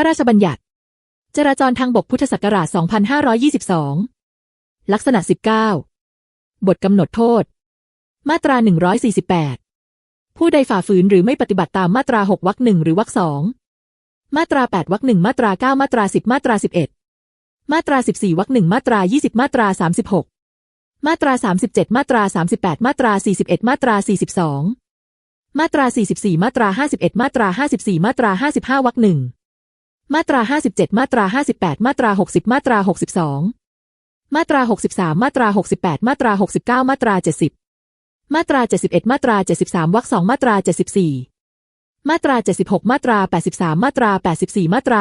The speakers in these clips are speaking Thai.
ระราชบัญญัติ จราจรทางบกพุทธศักราช 2522 ลักษณะ 19 บทกำหนดโทษ มาตรา 148 ผู้ใดฝ่าฝืนหรือไม่ปฏิบัติตามมาตรา 6วรรคหนึ่งหรือวรรคสองมาตรา 8วรรคหนึ่งมาตรา 9 มาตรา 10 มาตรา 11 มาตรา 14วรรคหนึ่งมาตรา 20 มาตรา 36 มาตรา 37 มาตรา 38 มาตรา 41 มาตรา 42 มาตรา 44 มาตรา 51 มาตรา 54 มาตรา 55วรรคหนึ่ง มาตรา 57 มาตรา 58 มาตรา 60 มาตรา 62 มาตรา 63 มาตรา 68 มาตรา 69 มาตรา 70 มาตรา 71 มาตรา 73วรรคสองมาตรา 74 มาตรา 76 มาตรา 83 มาตรา 84 มาตรา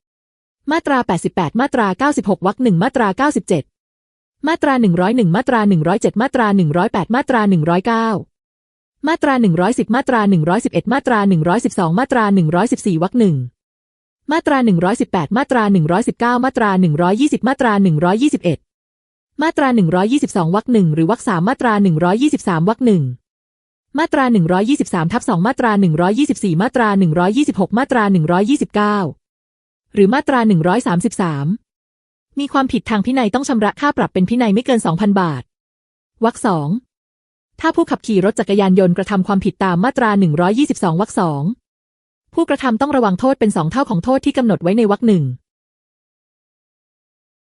87 มาตรา 88 มาตรา 96วรรคหนึ่งมาตรา 97 มาตรา 101 มาตรา 107 มาตรา 108 มาตรา 109 มาตรา 110 มาตรา 111 มาตรา 112 มาตรา 114วรรคหนึ่ง มาตรา 118 มาตรา 119 มาตรา 120 มาตรา 121 มาตรา 122 วรรคหนึ่งหรือวรรคสามมาตรา 123 วรรคหนึ่งมาตรา 123 ทับ2มาตรา 124 มาตรา 126 มาตรา 129 หรือมาตรา 133 มีความผิดทางพินัยต้องชำระค่าปรับเป็นพินัยไม่เกิน 2,000 บาท วรรคสองถ้าผู้ขับขี่รถจักรยานยนต์กระทำความผิดตามมาตรา 122 วรรคสอง ผู้กระทำต้องระวังโทษเป็นสองเท่าของโทษที่กำหนดไว้ในวรรคหนึ่ง